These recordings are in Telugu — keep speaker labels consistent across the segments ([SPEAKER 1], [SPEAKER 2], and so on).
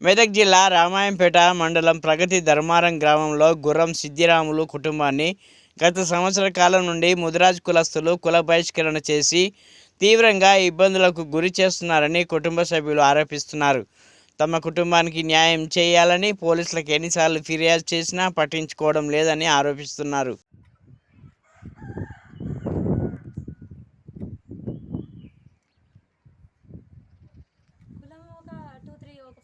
[SPEAKER 1] మెదక్ జిల్లా రామాయంపేట మండలం ప్రగతి ధర్మారం గ్రామంలో గుర్రం సిద్ధిరాములు కుటుంబాన్ని గత సంవత్సర కాలం నుండి ముదిరాజ్ కులస్తులు కుల బహిష్కరణ చేసి తీవ్రంగా ఇబ్బందులకు గురి చేస్తున్నారని కుటుంబ సభ్యులు ఆరోపిస్తున్నారు. తమ కుటుంబానికి న్యాయం చేయాలని పోలీసులకు ఎన్నిసార్లు ఫిర్యాదు చేసినా పట్టించుకోవడం లేదని ఆరోపిస్తున్నారు.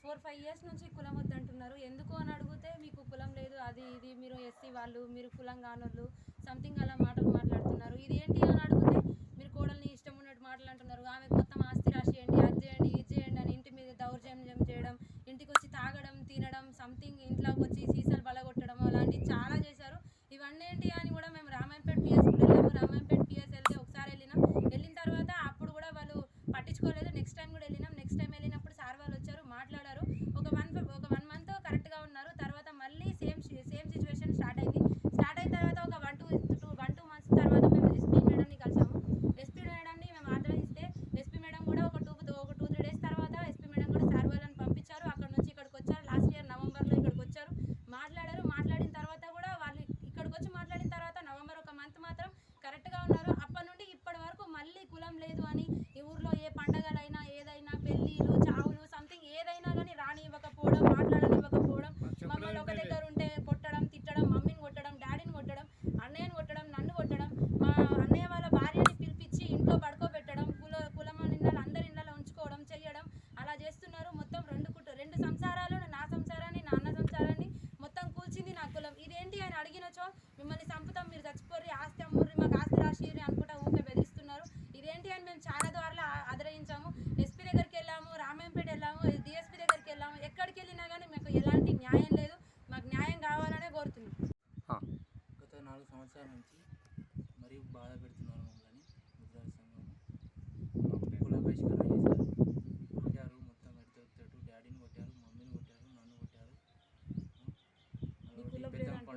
[SPEAKER 2] ఫోర్ ఫైవ్ ఇయర్స్ నుంచి కులం వద్దంటున్నారు. ఎందుకు అని అడిగితే మీకు కులం లేదు అది ఇది మీరు ఎస్సీ వాళ్ళు మీరు కులం కానోళ్ళు సంథింగ్ అలా మాటలు మాట్లాడుతున్నారు. ఇది ఏంటి అని అడిగితే మీరు కోడల్ని ఇష్టం ఉన్నట్టు మాటలు అంటున్నారు. ఆమెకు మొత్తం ఆస్తి రాసేయండి అది చేయండి ఇది చేయండి అని ఇంటి మీద దౌర్జన్యం చేయడం ఇంటికి వచ్చి తాగడం తినడం సంథింగ్ ఇంట్లోకి వచ్చి సీసాలు బలగొట్టడం అలాంటివి చాలా చేశారు. ఇవన్నీ ఏంటి అని కూడా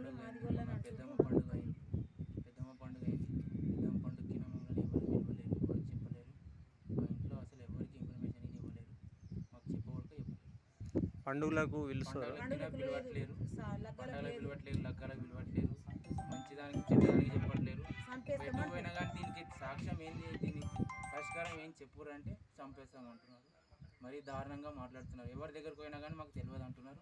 [SPEAKER 3] పండుగ. పెద్దమ్మ పండుగ అయింది. పెద్దమ్మ పండుగ అయింది. పెద్దమ్మ పండుగకి మమ్మల్ని ఎవరు పిలవలేరు ఎవరు చెప్పలేరు. మా ఇంట్లో అసలు ఎవరికి ఇన్ఫర్మేషన్ ఇవ్వలేరు. మాకు చెప్పవరకు చెప్పలేరు.
[SPEAKER 4] పండుగలకు
[SPEAKER 3] పిలవట్లేరు పండుగలకు. పిలవట్లేరు. లగ్గాలకు పిలవట్లేరు. మంచిదానికి చెడ్డదానికి చెప్పట్లేరు. ఎటు పోయినా కానీ దీనికి సాక్ష్యం ఏంది? దీనికి పరిష్కారం ఏం చెప్పురు అంటే చంపేస్తాం అంటున్నారు మరీ దారుణంగా మాట్లాడుతున్నారు. ఎవరి దగ్గరికి పోయినా కానీ మాకు తెలియదు అంటున్నారు.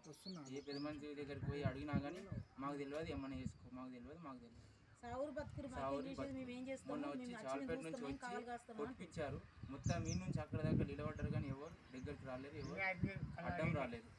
[SPEAKER 3] ఏ పెద్ద మనిషి దగ్గరికి పోయి అడిగినా కానీ మాకు తెలియదు ఏమన్నా చేసుకో మాకు తెలియదు మాకు తెలియదు
[SPEAKER 2] సావురు బతుకురు
[SPEAKER 3] మొన్న వచ్చి చాలపేట నుంచి వచ్చి
[SPEAKER 2] కాస్తాము?
[SPEAKER 3] కొట్టిపించారు మొత్తం మీ నుంచి అక్కడ దాకా నిలబడ్డారు కానీ ఎవరు? దగ్గరికి రాలేరు ఎవరు? అడ్డం రాలేదు.